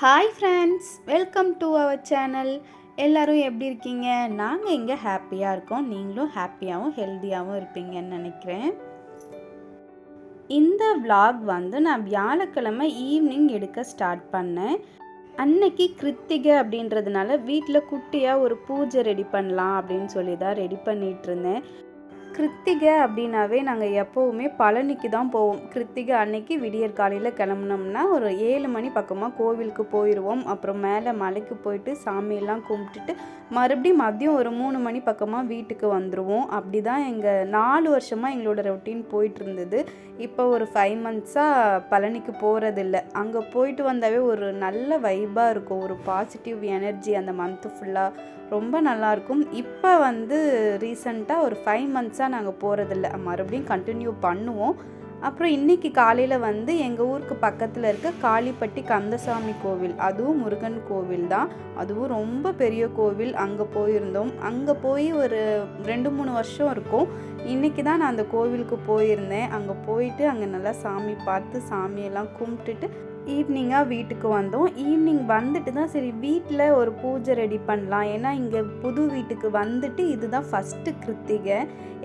Hi friends welcome to our channel எல்லோரும் எப்படி இருக்கீங்க? நாங்கள் இங்கே ஹாப்பியாக இருக்கோம். நீங்களும் ஹாப்பியாகவும் ஹெல்த்தியாகவும் இருப்பீங்கன்னு நினைக்கிறேன். இந்த விலாக் வந்து நான் வியாழக்கிழமை ஈவினிங் எடுக்க ஸ்டார்ட் பண்ணேன். அன்னைக்கு கிருத்திகை அப்படின்றதுனால வீட்டில் குட்டியாக ஒரு பூஜை ரெடி பண்ணலாம் அப்படின்னு சொல்லி தான் ரெடி பண்ணிகிட்ருந்தேன் இருந்தேன். கிருத்திகை அப்படின்னாவே நாங்கள் எப்போவுமே பழனிக்கு தான் போவோம். கிருத்திகை அன்னைக்கு விடியற் காலையில் கிளம்புனோம்னா ஒரு ஏழு மணி பக்கமாக கோவிலுக்கு போயிடுவோம் அப்புறம் மேலே மலைக்கு போயிட்டு சாமியெல்லாம் கும்பிட்டுட்டு மறுபடியும் மதியம் ஒரு மூணு மணி பக்கமாக வீட்டுக்கு வந்துடுவோம் அப்படி தான் எங்கள் நாலு வருஷமாக எங்களோட ரொட்டீன் போயிட்டு இருந்தது இப்போ ஒரு ஃபைவ் மந்த்ஸாக பழனிக்கு போகிறதில்ல அங்கே போயிட்டு வந்தாவே ஒரு நல்ல வைபாக இருக்கும். ஒரு பாசிட்டிவ் எனர்ஜி அந்த மந்த்து ஃபுல்லாக ரொம்ப நல்லாயிருக்கும் இப்போ வந்து ரீசண்டாக ஒரு ஃபைவ் மந்த்ஸாக நாங்கள் போகிறதில்ல மறுபடியும் கண்டினியூ பண்ணுவோம். அப்புறம் இன்றைக்கி காலையில் வந்து எங்கள் ஊருக்கு பக்கத்தில் இருக்க காளிப்பட்டி கந்தசாமி கோவில். அதுவும் முருகன் கோவில் தான். அதுவும் ரொம்ப பெரிய கோவில். அங்கே போயிருந்தோம். அங்கே போய் ஒரு ரெண்டு மூணு வருஷம் இருக்கும். இன்றைக்கி தான் நான் அந்த கோவிலுக்கு போயிருந்தேன். அங்கே போயிட்டு அங்கே நல்லா சாமி பார்த்து சாமியெல்லாம் கும்பிட்டுட்டு ஈவினிங்காக வீட்டுக்கு வந்தோம். ஈவினிங் வந்துட்டு தான் சரி வீட்டில் ஒரு பூஜை ரெடி பண்ணலாம். ஏன்னா இங்கே புது வீட்டுக்கு வந்துட்டு இதுதான் ஃபஸ்ட்டு கிருத்திகை.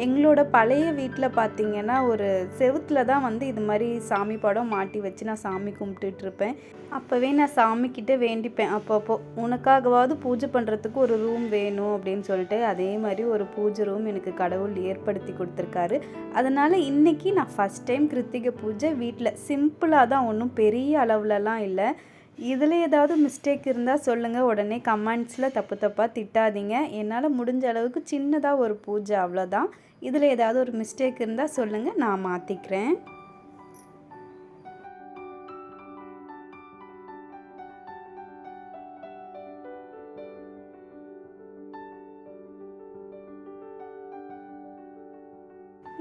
எங்களோட பழைய வீட்டில் பார்த்திங்கன்னா ஒரு செவுத்தில் தான் வந்து இது மாதிரி சாமி படம் மாட்டி வச்சு நான் சாமி கும்பிட்டுட்டு இருப்பேன். அப்போவே நான் சாமிக்கிட்ட வேண்டிப்பேன். அப்பப்போ உனக்காகவாவது பூஜை பண்ணுறதுக்கு ஒரு ரூம் வேணும் அப்படின்னு சொல்லிட்டு அதே மாதிரி ஒரு பூஜை ரூம் எனக்கு கடவுள் ஏற்படுத்தி கொடுத்துருக்காரு. அதனால் இன்றைக்கி நான் ஃபஸ்ட் டைம் கிருத்திகை பூஜை வீட்டில் சிம்பிளாக தான் ஒன்றும் பெரிய அளவுலலாம் இல்லை. இதில் ஏதாவது மிஸ்டேக் இருந்தால் சொல்லுங்கள் உடனே கமெண்ட்ஸில் தப்பு தப்பாக திட்டாதீங்க. என்னால் முடிஞ்ச அளவுக்கு சின்னதாக ஒரு பூஜை அவ்வளோதான். இதில் ஏதாவது ஒரு மிஸ்டேக் இருந்தால் சொல்லுங்கள் நான் மாற்றிக்கிறேன்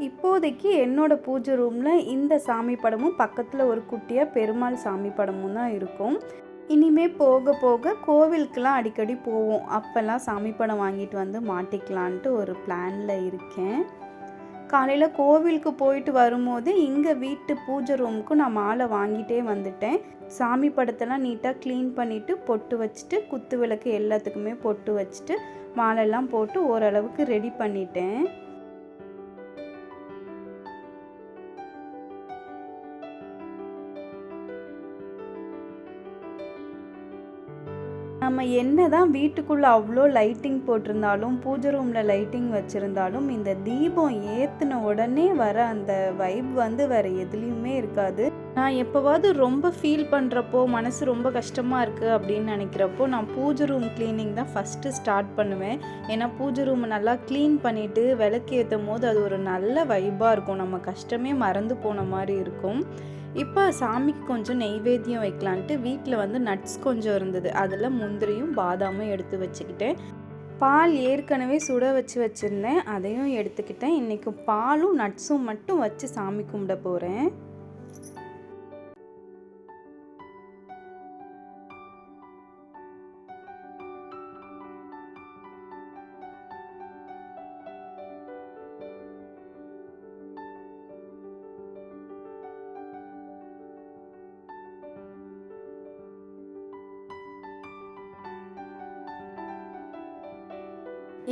இப்போதைக்கு என்னோடய பூஜை ரூமில் இந்த சாமி படமும் பக்கத்தில் ஒரு குட்டியாக பெருமாள் சாமி படமும் தான் இருக்கும். இனிமே போக போக கோவிலுக்கெலாம் அடிக்கடி போவோம். அப்போல்லாம் சாமி படம் வாங்கிட்டு வந்து மாட்டிக்கலான்ட்டு ஒரு பிளானில் இருக்கேன். காலையில் கோவிலுக்கு போயிட்டு வரும்போது இங்கே வீட்டு பூஜை ரூமுக்கும் நான் மாலை வாங்கிட்டே வந்துட்டேன். சாமி படத்தெல்லாம் நீட்டாக க்ளீன் பண்ணிவிட்டு பொட்டு வச்சுட்டு குத்து விளக்கு எல்லாத்துக்குமே பொட்டு வச்சுட்டு மாலைலாம் போட்டு ஓரளவுக்கு ரெடி பண்ணிட்டேன். நம்ம என்ன தான் வீட்டுக்குள்ளே அவ்வளோ லைட்டிங் போட்டிருந்தாலும் பூஜை ரூமில் லைட்டிங் வச்சுருந்தாலும் இந்த தீபம் ஏற்றின உடனே வர அந்த வைப் வந்து வேறு எதுலேயுமே இருக்காது. நான் எப்போவாவது ரொம்ப ஃபீல் பண்ணுறப்போ மனசு ரொம்ப கஷ்டமாக இருக்குது அப்படின்னு நினைக்கிறப்போ நான் பூஜை ரூம் க்ளீனிங் தான் ஃபஸ்ட்டு ஸ்டார்ட் பண்ணுவேன். ஏன்னா பூஜை ரூம் நல்லா க்ளீன் பண்ணிவிட்டு விளக்கு ஏற்றும் போது அது ஒரு நல்ல வைப்பாக இருக்கும். நம்ம கஷ்டமே மறந்து போன மாதிரி இருக்கும். இப்போ சாமிக்கு கொஞ்சம் நெய்வேத்தியம் வைக்கலான்ட்டு வீட்டில் வந்து நட்ஸ் கொஞ்சம் இருந்தது. அதில் முந்திரியும் பாதாமும் எடுத்து வச்சுக்கிட்டேன். பால் ஏற்கனவே சுட வச்சு வச்சுருந்தேன். அதையும் எடுத்துக்கிட்டேன். இன்றைக்கி பாலும் நட்ஸும் மட்டும் வச்சு சாமி கும்பிட போகிறேன்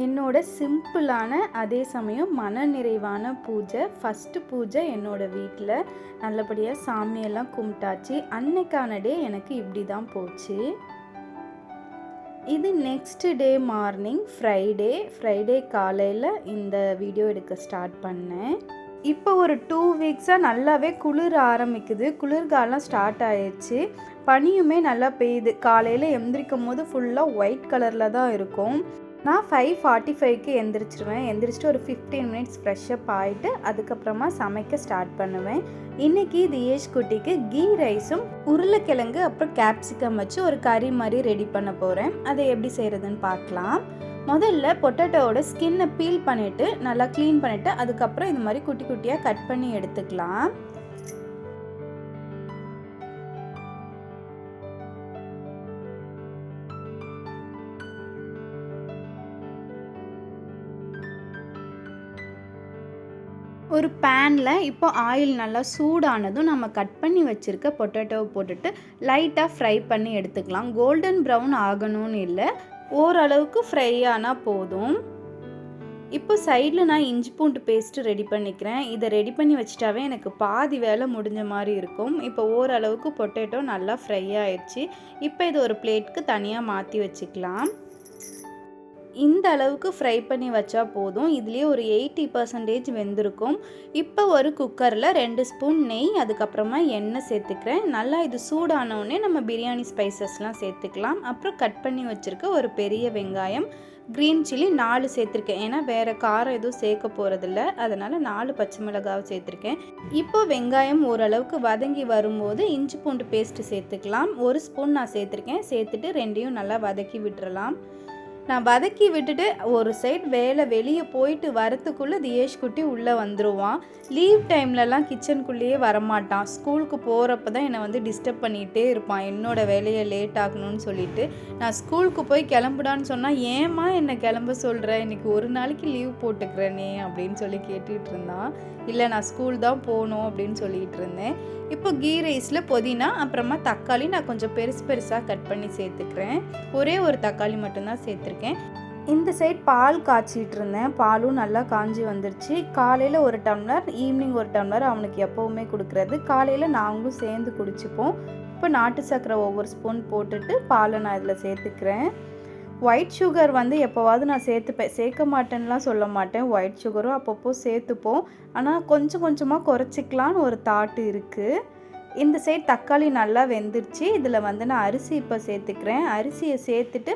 என்னோட சிம்பிளான அதே சமயம் மன நிறைவான பூஜை ஃபஸ்ட்டு பூஜை என்னோட வீட்டில் நல்லபடியாக சாமியெல்லாம் கும்பிட்டாச்சு. அன்னைக்கான டே எனக்கு இப்படி தான் போச்சு. இது next day morning Friday Friday காலையில் இந்த வீடியோ எடுக்க ஸ்டார்ட் பண்ணேன். இப்போ ஒரு டூ வீக்ஸாக நல்லாவே குளிர் ஆரம்பிக்குது. குளிர்காலம் ஸ்டார்ட் ஆயிடுச்சு பனியுமே நல்லா பெய்யுது. காலையில் எந்திரிக்கும் போது ஃபுல்லாக ஒயிட் கலரில் தான் இருக்கும். நான் ஃபைவ் ஃபார்ட்டி ஃபைவ்க்கு எந்திரிச்சிருவேன். எந்திரிச்சிட்டு ஒரு ஃபிஃப்டீன் மினிட்ஸ் ஃப்ரெஷ்ஷப் ஆகிட்டு அதுக்கப்புறமா சமைக்க ஸ்டார்ட் பண்ணுவேன். இன்றைக்கி தியேஷ் குட்டிக்கு கீ ரைஸும் உருளைக்கிழங்கு அப்புறம் கேப்சிகம் வச்சு ஒரு கறி மாதிரி ரெடி பண்ண போகிறேன் அதை எப்படி செய்கிறதுன்னு பார்க்கலாம். முதல்ல பொட்டேட்டோவோட ஸ்கின்னை பீல் பண்ணிவிட்டு நல்லா க்ளீன் பண்ணிவிட்டு அதுக்கப்புறம் இது மாதிரி குட்டி குட்டியாக கட் பண்ணி எடுத்துக்கலாம். ஒரு பேனில் இப்போ ஆயில் நல்லா சூடானதும் நம்ம கட் பண்ணி வச்சுருக்க பொட்டேட்டோவை போட்டுட்டு லைட்டாக ஃப்ரை பண்ணி எடுத்துக்கலாம். கோல்டன் ப்ரௌன் ஆகணும்னு இல்லை. ஓரளவுக்கு ஃப்ரை ஆனால் போதும். இப்போ சைடில் நான் இஞ்சி பூண்டு பேஸ்ட்டு ரெடி பண்ணிக்கிறேன். இதை ரெடி பண்ணி வச்சிட்டாவே எனக்கு பாதி வேலை முடிஞ்ச மாதிரி இருக்கும். இப்போ ஓரளவுக்கு பொட்டேட்டோ நல்லா ஃப்ரை ஆயிடுச்சு. இப்போ இது ஒரு பிளேட்க்கு தனியாக மாற்றி வச்சுக்கலாம். இந்த அளவுக்கு ஃப்ரை பண்ணி வச்சா போதும். இதுலேயே ஒரு எயிட்டி பர்சன்டேஜ் வெந்திருக்கும். இப்போ ஒரு குக்கரில் ரெண்டு ஸ்பூன் நெய் அதுக்கப்புறமா எண்ணெய் சேர்த்துக்கிறேன். நல்லா இது சூடானவுடனே நம்ம பிரியாணி ஸ்பைசஸ்லாம் சேர்த்துக்கலாம். அப்புறம் கட் பண்ணி வச்சுருக்க ஒரு பெரிய வெங்காயம் க்ரீன் சில்லி நாலு சேர்த்துருக்கேன். ஏன்னா வேறு காரம் எதுவும் சேர்க்க போகிறதில்ல அதனால் நாலு பச்சை மிளகாவை சேர்த்துருக்கேன். இப்போ வெங்காயம் ஓரளவுக்கு வதங்கி வரும்போது இஞ்சி பூண்டு பேஸ்ட்டு சேர்த்துக்கலாம். ஒரு ஸ்பூன் நான் சேர்த்துருக்கேன். சேர்த்துட்டு ரெண்டையும் நல்லா வதக்கி விட்டுறலாம். நான் வதக்கி விட்டுட்டு ஒரு சைட் வேலை வெளியே போயிட்டு வரத்துக்குள்ளே தியேஷ் குட்டி உள்ளே வந்துடுவான் லீவ் டைம்லலாம் கிச்சனுக்குள்ளேயே வரமாட்டான். ஸ்கூலுக்கு போகிறப்ப தான் என்னை வந்து டிஸ்டர்ப் பண்ணிகிட்டே இருப்பான். என்னோட வேலையை லேட் ஆகணும்னு சொல்லிட்டு. நான் ஸ்கூலுக்கு போய் கிளம்புடான்னு சொன்னால் ஏமா என்னை கிளம்ப சொல்கிற இன்றைக்கி ஒரு நாளைக்கு லீவ் போட்டுக்கிறேனே அப்படின்னு சொல்லி கேட்டுக்கிட்டு இருந்தான். இல்லை நான் ஸ்கூல் தான் போகணும் அப்படின்னு சொல்லிகிட்டு இருந்தேன். இப்போ கீ ரைஸில் புதினா அப்புறமா தக்காளி நான் கொஞ்சம் பெருசு பெருசாக கட் பண்ணி சேர்த்துக்கிறேன். ஒரே ஒரு தக்காளி மட்டும்தான் சேர்த்துருக்கேன். இந்த சைட் பால் காய்ச்சிட்டு இருந்தேன். பாலும் நல்லா காஞ்சி வந்துருச்சு. காலையில் ஒரு டம்ளர் ஈவினிங் ஒரு டம்ளர் அவனுக்கு எப்போவுமே கொடுக்குறது. காலையில் நாங்களும் சேர்ந்து குடிச்சுப்போம். இப்போ நாட்டு சர்க்கரை ஒவ்வொரு ஸ்பூன் போட்டுட்டு பாலை நான் இதில் சேர்த்துக்கிறேன். ஒயிட் சுகர் வந்து எப்போவாவது நான் சேர்த்துப்பேன். சேர்க்க மாட்டேன்னுலாம் சொல்ல மாட்டேன். ஒயிட் சுகரும் அப்பப்போ சேர்த்துப்போம். ஆனால் கொஞ்சம் கொஞ்சமாக குறைச்சிக்கலான்னு ஒரு தாட்டு இருக்குது இந்த சைட் தக்காளி நல்லா வெந்துருச்சு. இதில் வந்து நான் அரிசி இப்போ சேர்த்துக்கிறேன். அரிசியை சேர்த்துட்டு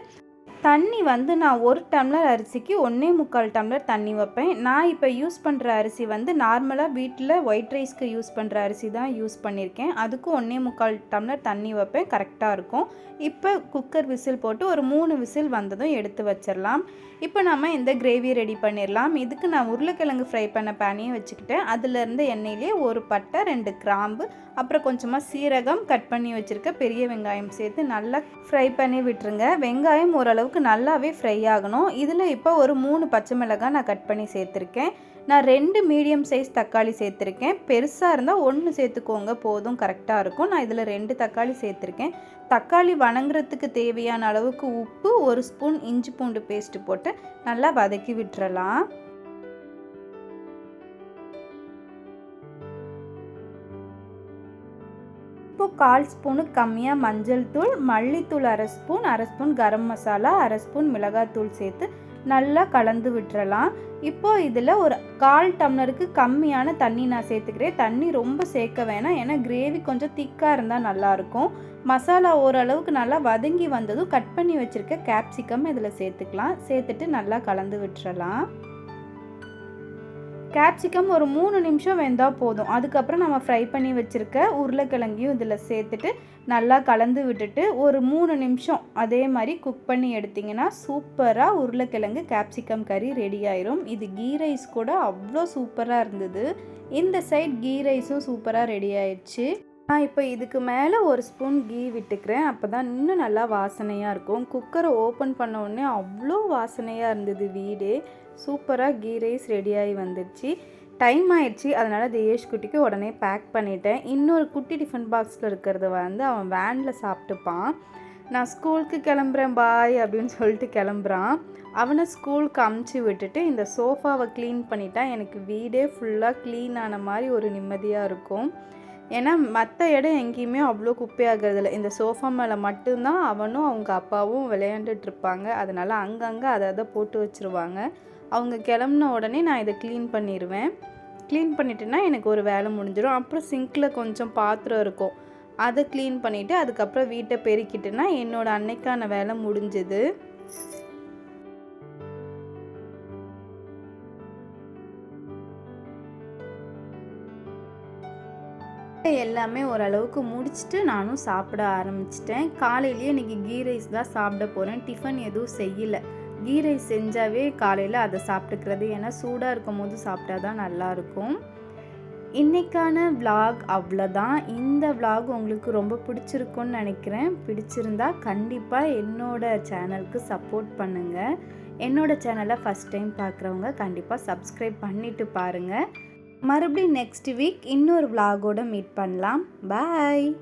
தண்ணி வந்து நான் ஒரு டம்ளர் அரிசிக்கு ஒன்றே முக்கால் டம்ளர் தண்ணி வைப்பேன். நான் இப்போ யூஸ் பண்ணுற அரிசி வந்து நார்மலாக வீட்டில் ஒயிட் ரைஸ்க்கு யூஸ் பண்ணுற அரிசி தான் யூஸ் பண்ணியிருக்கேன் அதுக்கும் ஒன்றே முக்கால் டம்ளர் தண்ணி வைப்பேன். கரெக்டாக இருக்கும். இப்போ குக்கர் விசில் போட்டு ஒரு மூணு விசில் வந்ததும் எடுத்து வச்சிடலாம் இப்போ நம்ம இந்த கிரேவி ரெடி பண்ணிடலாம் இதுக்கு நான் உருளைக்கிழங்கு ஃப்ரை பண்ண பேனையும் வச்சுக்கிட்டேன் அதுலேருந்து எண்ணெயிலே ஒரு பட்டை ரெண்டு கிராம்பு அப்புறம் கொஞ்சமாக சீரகம் கட் பண்ணி வச்சுருக்க பெரிய வெங்காயம் சேர்த்து நல்லா ஃப்ரை பண்ணி விட்டுருங்க. வெங்காயம் ஓரளவுக்கு நல்லாவே ஃப்ரை ஆகணும். இதில் இப்போ ஒரு மூணு பச்சை மிளகாய் நான் கட் பண்ணி சேர்த்துருக்கேன். நான் ரெண்டு மீடியம் சைஸ் தக்காளி சேர்த்துருக்கேன். பெருசாக இருந்தால் ஒன்று சேர்த்துக்கோங்க போதும் கரெக்டாக இருக்கும். நான் இதில் ரெண்டு தக்காளி சேர்த்துருக்கேன். தக்காளி வணங்குறதுக்கு தேவையான அளவுக்கு உப்பு ஒரு ஸ்பூன் இஞ்சி பூண்டு பேஸ்ட்டு போட்டு நல்லா வதக்கி விட்டுறலாம். இப்போ கால் ஸ்பூனுக்கு கம்மியாக மஞ்சள் தூள் மல்லித்தூள் அரை ஸ்பூன் அரை ஸ்பூன் கரம் மசாலா அரை ஸ்பூன் மிளகாத்தூள் சேர்த்து நல்லா கலந்து விட்டுறலாம். இப்போ இதில் ஒரு கால் டம்ளருக்கு கம்மியான தண்ணி நான் சேர்த்துக்கிறேன். தண்ணி ரொம்ப சேர்க்க வேணாம். ஏன்னா கிரேவி கொஞ்சம் திக்காக இருந்தால் நல்லாயிருக்கும். மசாலா ஓரளவுக்கு நல்லா வதங்கி வந்ததும் கட் பண்ணி வச்சுருக்க கேப்சிகம் இதில் சேர்த்துக்கலாம். சேர்த்துட்டு நல்லா கலந்து விட்டுறலாம். கேப்சிகம் ஒரு மூணு நிமிஷம் வெந்தால் போதும். அதுக்கப்புறம் நம்ம ஃப்ரை பண்ணி வச்சுருக்க உருளைக்கிழங்கையும் இதில் சேர்த்துட்டு நல்லா கலந்து விட்டுட்டு ஒரு மூணு நிமிஷம் அதே மாதிரி குக் பண்ணி எடுத்திங்கன்னா சூப்பராக உருளைக்கிழங்கு கேப்சிகம் கறி ரெடி ஆயிரும். இது கீ ரைஸ் கூட அவ்வளோ சூப்பராக இருந்தது. இந்த சைட் கீ ரைஸும் சூப்பராக ரெடி ஆயிடுச்சு. நான் இப்போ இதுக்கு மேலே ஒரு ஸ்பூன் கீ விட்டுக்கிறேன். அப்போ தான் இன்னும் நல்லா வாசனையாக இருக்கும். குக்கரை ஓப்பன் பண்ண உடனே அவ்வளோ வாசனையாக இருந்தது வீடே. சூப்பராக கீ ரைஸ் ரெடியாகி வந்துடுச்சு. டைம் ஆயிடுச்சு. அதனால் தேஷ் குட்டிக்கு உடனே பேக் பண்ணிட்டேன். இன்னொரு குட்டி டிஃபன் பாக்ஸில் இருக்கிறத வந்து அவன் வேனில் சாப்பிட்டுப்பான். நான் ஸ்கூலுக்கு கிளம்புறேன் பாய் அப்படின்னு சொல்லிட்டு கிளம்புறான். அவனை ஸ்கூலுக்கு அமுச்சு விட்டுட்டு இந்த சோஃபாவை க்ளீன் பண்ணிட்டா எனக்கு வீடே ஃபுல்லாக க்ளீன் ஆன மாதிரி ஒரு நிம்மதியாக இருக்கும். ஏன்னா மற்ற இடம் எங்கேயுமே அவ்வளோ குப்பையாகிறதில்ல. இந்த சோஃபா மேலே மட்டும்தான் அவனும் அவங்க அப்பாவும் விளையாண்டுட்டு இருப்பாங்க. அதனால் அங்கங்கே அதை அதை போட்டு வச்சுருவாங்க. அவங்க கிளம்புன உடனே நான் இதை க்ளீன் பண்ணிடுவேன் க்ளீன் பண்ணிட்டேன்னா எனக்கு ஒரு வேலை முடிஞ்சிடும் அப்புறம் சிங்கில் கொஞ்சம் பாத்திரம் இருக்கும். அதை க்ளீன் பண்ணிவிட்டு அதுக்கப்புறம் வீட்டை பெருக்கிட்டேன்னா என்னோடய அன்னைக்கான வேலை முடிஞ்சுது. எல்லாமே ஓரளவுக்கு முடிச்சுட்டு நானும் சாப்பிட ஆரம்பிச்சிட்டேன். காலையிலேயே இன்றைக்கி கீ ரைஸ் தான் சாப்பிட போகிறேன் டிஃபன் எதுவும் செய்யலை. கீ ரைஸ் செஞ்சாவே காலையில் அதை சாப்பிட்டுக்கிறது. ஏன்னா சூடாக இருக்கும் போது சாப்பிட்டா தான் நல்லாயிருக்கும் இன்றைக்கான விலாக் அவ்வளோதான் இந்த விலாக் உங்களுக்கு ரொம்ப பிடிச்சிருக்குன்னு நினைக்கிறேன். பிடிச்சிருந்தா கண்டிப்பாக என்னோடய சேனலுக்கு சப்போர்ட் பண்ணுங்கள் என்னோடய சேனலை ஃபஸ்ட் டைம் பார்க்குறவங்க கண்டிப்பாக சப்ஸ்கிரைப் பண்ணிவிட்டு பாருங்கள் மறுபடியும் நெக்ஸ்ட் வீக் இன்னொரு விலாகோடு மீட் பண்ணலாம். பாய்